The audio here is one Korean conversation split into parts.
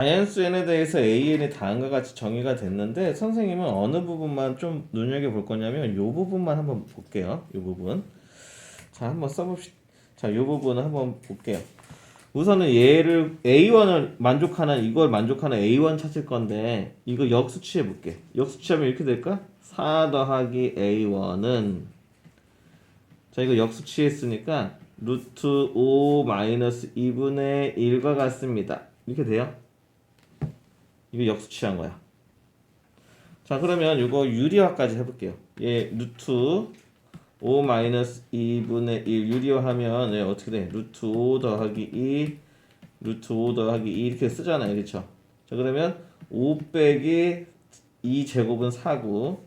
자연수N에 대해서 AN이 다음과 같이 정의가 됐는데 선생님은 어느 부분만 좀 눈여겨 볼 거냐면 이 부분만 한번 볼게요. 이 부분. 자, 한번 써 봅시다. 자, 이 부분을 한번 볼게요. 우선은 얘를 A1을 만족하는 이걸 만족하는 A1 찾을 건데 이거 역수치해 볼게. 역수치하면 이렇게 될까? 4 더하기 A1은 자 이거 역수치했으니까 루트 5 마이너스 2분의 1과 같습니다. 이렇게 돼요? 이거 역수치한 거야. 자 그러면 이거 유리화까지 해볼게요. 얘 루트 5 마이너스 2분의 1 유리화하면 얘 어떻게 돼? 루트 5 더하기 2 루트 5 더하기 2 이렇게 쓰잖아요. 그렇죠? 자 그러면 5 빼기 2 제곱은 4고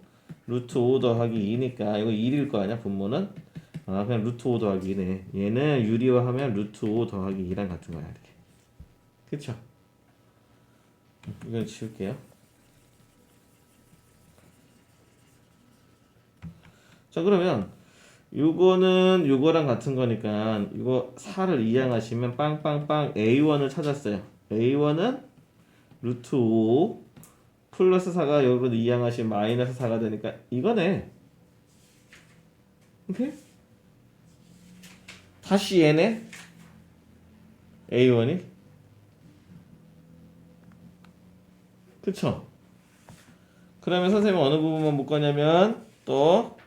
루트 5 더하기 2니까 이거 1일 거 아니야 분모는? 아 그냥 루트 5 더하기 2네. 얘는 유리화하면 루트 5 더하기 2랑 같은 거야 이렇게. 그쵸? 이건 지울게요. 자 그러면 요거는 요거랑 같은 거니까 이거 4를 이항하시면 빵빵빵 A1을 찾았어요. A1은 루트 5 플러스 4가 여기로 이항하시면 마이너스 4가 되니까 이거네. 오케이? 다시 얘네 A1이 그쵸? 그러면 선생님은 어느 부분만 못 거냐면 또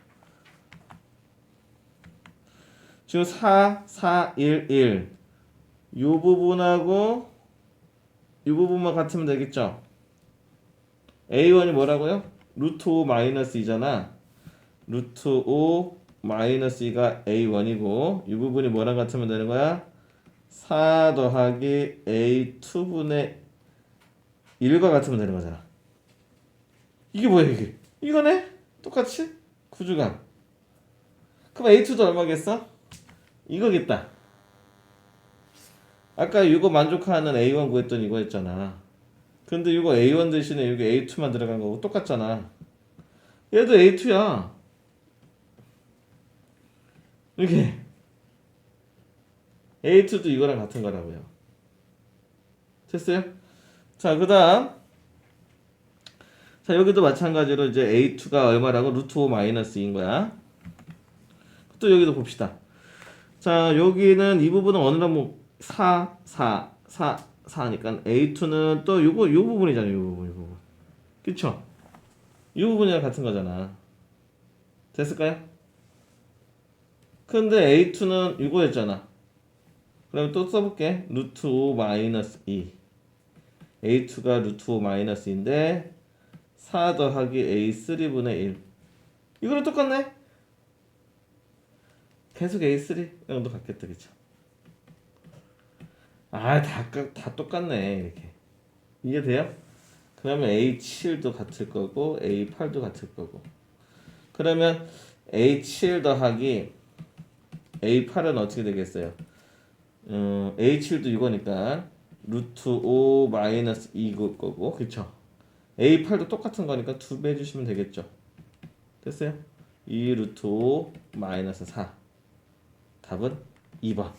지금 4, 4, 1, 1. 요 부분하고 이 부분만 같으면 되겠죠? A1이 뭐라고요? 루트 5 마이너스 2잖아. 루트 5 마이너스 2가 A1이고 이 부분이 뭐랑 같으면 되는 거야? 4 더하기 A2분의 1과 같으면 되는 거잖아. 이게 뭐야 이게? 이거네? 똑같이? 구주간. 그럼 A2도 얼마겠어? 이거겠다. 아까 이거 만족하는 A1 구했더니 이거 했잖아. 근데 이거 A1 대신에 여기 A2만 들어간 거고 똑같잖아. 얘도 A2야. 이렇게. A2도 이거랑 같은 거라고요. 됐어요? 자, 그 다음. 자, 여기도 마찬가지로 이제 A2가 얼마라고? 루트 5 마이너스인 거야. 또 여기도 봅시다. 자, 여기는 이 부분은 어느 뭐 4, 4, 4, 4니까 A2는 또 요거 요 부분이잖아요. 요 부분, 요 부분. 그쵸? 이 부분이랑 같은 거잖아. 됐을까요? 근데 A2는 이거였잖아. 그럼 또 써볼게. 루트 5 마이너스 2. A2가 루트 5 마이너스 2인데 4 더하기 A3분의 1. 이거랑 똑같네? 계속 A3랑도 같겠다, 그쵸? 아, 다, 까- 다 똑같네, 이렇게. 이해 돼요? 그러면 A7도 같을 거고, A8도 같을 거고. 그러면 A7 더하기 A8은 어떻게 되겠어요? 음, A7도 이거니까 루트 5 마이너스 2일 거고, 그쵸? A8도 똑같은 거니까 두배 해주시면 되겠죠? 됐어요? 2 루트 5 마이너스 4 답은 2번